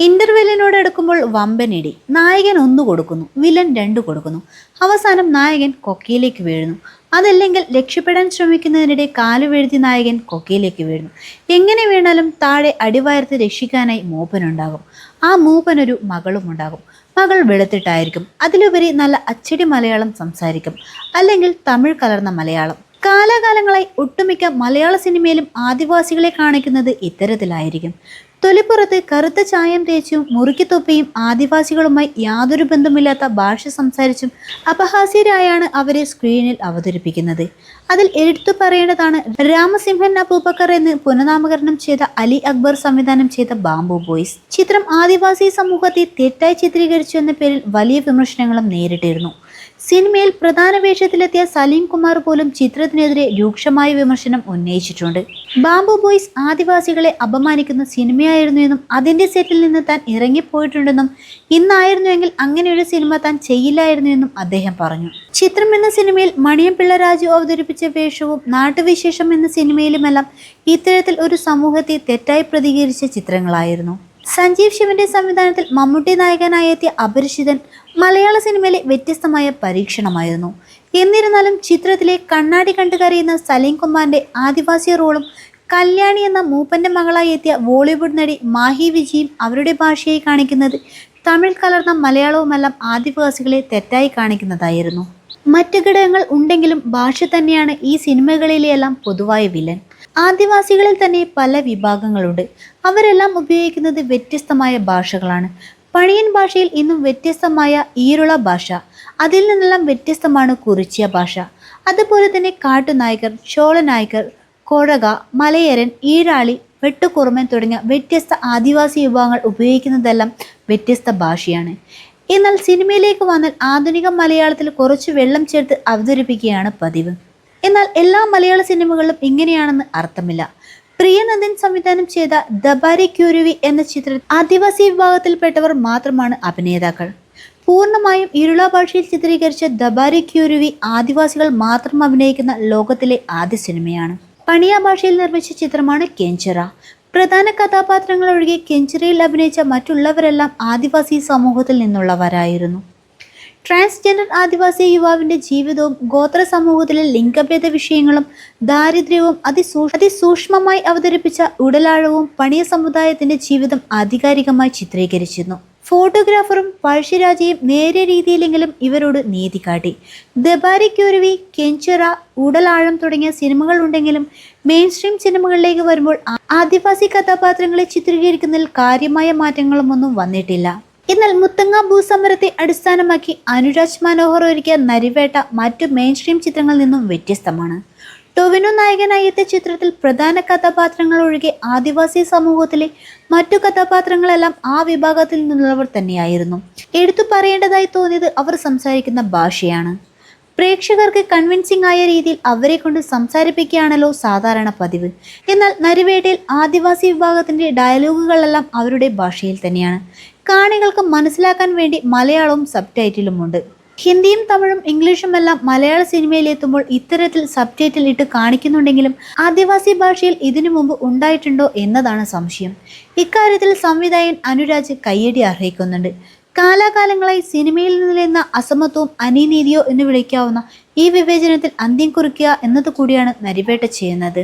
ഇന്റർവെല്ലിനോട് എടുക്കുമ്പോൾ വമ്പനിടി നായകൻ ഒന്ന് കൊടുക്കുന്നു വില്ലൻ രണ്ട് കൊടുക്കുന്നു. അവസാനം നായകൻ കൊക്കയിലേക്ക് വീഴുന്നു. അതല്ലെങ്കിൽ രക്ഷപ്പെടാൻ ശ്രമിക്കുന്നതിനിടെ കാലു വീഴ്ത്തി നായകൻ കൊക്കയിലേക്ക് വീഴുന്നു. എങ്ങനെ വീണാലും താഴെ അടിവാരത്ത് രക്ഷിക്കാനായി മൂപ്പനുണ്ടാകും. ആ മൂപ്പനൊരു മകളും ഉണ്ടാകും. മകൾ വെളുത്തിട്ടായിരിക്കും. അതിലുപരി നല്ല അച്ചടി മലയാളം സംസാരിക്കും. അല്ലെങ്കിൽ തമിഴ് കലർന്ന മലയാളം. കാലാകാലങ്ങളായി ഒട്ടുമിക്ക മലയാള സിനിമയിലും ആദിവാസികളെ കാണിക്കുന്നത് ഇത്തരത്തിലായിരിക്കും. തൊലിപ്പുറത്ത് കറുത്ത ചായം തേച്ചും മുറുക്കിത്തൊപ്പിയും ആദിവാസികളുമായി യാതൊരു ബന്ധമില്ലാത്ത ഭാഷ സംസാരിച്ചും അപഹാസ്യരായാണ് അവരെ സ്ക്രീനിൽ അവതരിപ്പിക്കുന്നത്. അതിൽ എടുത്തു പറയേണ്ടതാണ് രാമസിംഹൻ അബൂബക്കർ എന്ന് പുനനാമകരണം ചെയ്ത അലി അക്ബർ സംവിധാനം ചെയ്ത ബാംബു ബോയ്സ്. ചിത്രം ആദിവാസി സമൂഹത്തെ തെറ്റായി ചിത്രീകരിച്ചു എന്ന പേരിൽ വലിയ വിമർശനങ്ങളും നേരിട്ടിരുന്നു. സിനിമയിൽ പ്രധാന വേഷത്തിലെത്തിയ സലീം കുമാർ പോലും ചിത്രത്തിനെതിരെ രൂക്ഷമായ വിമർശനം ഉന്നയിച്ചിട്ടുണ്ട്. ബാംബു ബോയ്സ് ആദിവാസികളെ അപമാനിക്കുന്ന സിനിമയായിരുന്നു എന്നും അതിന്റെ സെറ്റിൽ നിന്ന് താൻ ഇറങ്ങിപ്പോയിട്ടുണ്ടെന്നും ഇന്നായിരുന്നുവെങ്കിൽ അങ്ങനെ ഒരു സിനിമ താൻ ചെയ്യില്ലായിരുന്നു എന്നും അദ്ദേഹം പറഞ്ഞു. ചിത്രം എന്ന സിനിമയിൽ മണിയം പിള്ളരാജു അവതരിപ്പിച്ച വേഷവും നാട്ടുവിശേഷം എന്ന സിനിമയിലുമെല്ലാം ഇത്തരത്തിൽ ഒരു സമൂഹത്തെ തെറ്റായി പ്രതികരിച്ച ചിത്രങ്ങളായിരുന്നു. സഞ്ജീവ് ശിവന്റെ സംവിധാനത്തിൽ മമ്മൂട്ടി നായകനായി എത്തിയ അപരിചിതൻ മലയാള സിനിമയിലെ വ്യത്യസ്തമായ പരീക്ഷണമായിരുന്നു. എന്നിരുന്നാലും ചിത്രത്തിലെ കണ്ണാടി കണ്ടു കരയുന്ന സലീം കുമാറിന്റെ ആദിവാസി റോളും കല്യാണി എന്ന മൂപ്പന്റെ മകളായി എത്തിയ ബോളിവുഡ് നടി മാഹി വിജിയും അവരുടെ ഭാഷയായി കാണിക്കുന്നത് തമിഴ് കലർന്ന മലയാളവുമെല്ലാം ആദിവാസികളെ തെറ്റായി കാണിക്കുന്നതായിരുന്നു. മറ്റു ഘടകങ്ങൾ ഉണ്ടെങ്കിലും ഭാഷ തന്നെയാണ് ഈ സിനിമകളിലെല്ലാം പൊതുവായ വില്ലൻ. ആദിവാസികളിൽ തന്നെ പല വിഭാഗങ്ങളുണ്ട്. അവരെല്ലാം ഉപയോഗിക്കുന്നത് വ്യത്യസ്തമായ ഭാഷകളാണ്. പണിയൻ ഭാഷയിൽ ഇന്നും വ്യത്യസ്തമായ ഈരുള ഭാഷ. അതിൽ നിന്നെല്ലാം വ്യത്യസ്തമാണ് കുറിച്ചിയ ഭാഷ. അതുപോലെ തന്നെ കാട്ടുനായകർ ചോളനായകർ കൊഴക മലയരൻ ഈരാളി വെട്ടുകുറുമൻ തുടങ്ങിയ വ്യത്യസ്ത ആദിവാസി വിഭാഗങ്ങൾ ഉപയോഗിക്കുന്നതെല്ലാം വ്യത്യസ്ത ഭാഷയാണ്. എന്നാൽ സിനിമയിലേക്ക് വന്നാൽ ആധുനിക മലയാളത്തിൽ കുറച്ച് വെള്ളം ചേർത്ത് അവതരിപ്പിക്കുകയാണ് പതിവ്. എന്നാൽ എല്ലാ മലയാള സിനിമകളിലും ഇങ്ങനെയാണെന്ന് അർത്ഥമില്ല. പ്രിയനന്ദൻ സംവിധാനം ചെയ്ത ദബാരി ക്യൂരുവി എന്ന ചിത്രത്തിൽ ആദിവാസി വിഭാഗത്തിൽപ്പെട്ടവർ മാത്രമാണ് അഭിനേതാക്കൾ. പൂർണമായും ഇരുള ഭാഷയിൽ ചിത്രീകരിച്ച ദബാരി ക്യൂരുവി ആദിവാസികൾ മാത്രം അഭിനയിക്കുന്ന ലോകത്തിലെ ആദ്യ സിനിമയാണ്. പണിയ ഭാഷയിൽ നിർമ്മിച്ച ചിത്രമാണ് കെഞ്ചറ. പ്രധാന കഥാപാത്രങ്ങൾ ഒഴികെ കെഞ്ചിറയിൽ അഭിനയിച്ച മറ്റുള്ളവരെല്ലാം ആദിവാസി സമൂഹത്തിൽ നിന്നുള്ളവരായിരുന്നു. ട്രാൻസ്ജെൻഡർ ആദിവാസി യുവാവിന്റെ ജീവിതവും ഗോത്ര സമൂഹത്തിലെ ലിംഗഭേദ വിഷയങ്ങളും ദാരിദ്ര്യവും അതിസൂ അതിസൂക്ഷ്മമായി അവതരിപ്പിച്ച ഉടലാഴവും പണിയ സമുദായത്തിന്റെ ജീവിതം ആധികാരികമായി ചിത്രീകരിച്ചിരുന്നു. ഫോട്ടോഗ്രാഫറും പഴശ്ശിരാജയും നേരിയ രീതിയിലെങ്കിലും ഇവരോട് നീതി കാട്ടി. ദബാരി ക്യൂരുവി കെഞ്ചറ ഉടലാഴം തുടങ്ങിയ സിനിമകൾ ഉണ്ടെങ്കിലും മെയിൻ സ്ട്രീം സിനിമകളിലേക്ക് വരുമ്പോൾ ആദിവാസി കഥാപാത്രങ്ങളെ ചിത്രീകരിക്കുന്നതിൽ കാര്യമായ മാറ്റങ്ങളുമൊന്നും വന്നിട്ടില്ല. എന്നാൽ മുത്തങ്ങ ഭൂസമരത്തെ അടിസ്ഥാനമാക്കി അനുരാജ് മനോഹർ ഒരുക്കിയ നരിവേട്ട മറ്റു മെയിൻ സ്ട്രീം ചിത്രങ്ങളിൽ നിന്നും വ്യത്യസ്തമാണ്. ടൊവിനോ നായകനായി ചിത്രത്തിൽ പ്രധാന കഥാപാത്രങ്ങൾ ഒഴികെ ആദിവാസി സമൂഹത്തിലെ മറ്റു കഥാപാത്രങ്ങളെല്ലാം ആ വിഭാഗത്തിൽ നിന്നുള്ളവർ തന്നെയായിരുന്നു. എടുത്തു പറയേണ്ടതായി തോന്നിയത് അവർ സംസാരിക്കുന്ന ഭാഷയാണ്. പ്രേക്ഷകർക്ക് കൺവിൻസിംഗ് ആയ രീതിയിൽ അവരെ കൊണ്ട് സംസാരിപ്പിക്കുകയാണല്ലോ സാധാരണ പതിവ്. എന്നാൽ നരിവേട്ടയിൽ ആദിവാസി വിഭാഗത്തിന്റെ ഡയലോഗുകളെല്ലാം അവരുടെ ഭാഷയിൽ തന്നെയാണ്. കാണികൾക്ക് മനസ്സിലാക്കാൻ വേണ്ടി മലയാളവും സബ് ടൈറ്റിലുമുണ്ട് ഹിന്ദിയും തമിഴും ഇംഗ്ലീഷും എല്ലാം മലയാള സിനിമയിലെത്തുമ്പോൾ ഇത്തരത്തിൽ സബ് ടൈറ്റിൽ ഇട്ട് കാണിക്കുന്നുണ്ടെങ്കിലും ആദിവാസി ഭാഷയിൽ ഇതിനു മുമ്പ് ഉണ്ടായിട്ടുണ്ടോ എന്നതാണ് സംശയം. ഇക്കാര്യത്തിൽ സംവിധായകൻ അനുരാജ് കയ്യടി അർഹിക്കുന്നുണ്ട്. കാലാകാലങ്ങളായി സിനിമയിൽ നിലയുന്ന അസമത്വവും അനീനീതിയോ എന്ന് വിളിക്കാവുന്ന ഈ വിവേചനത്തിൽ അന്ത്യം കുറിക്കുക എന്നത് കൂടിയാണ് നരിവേട്ട ചെയ്യുന്നത്.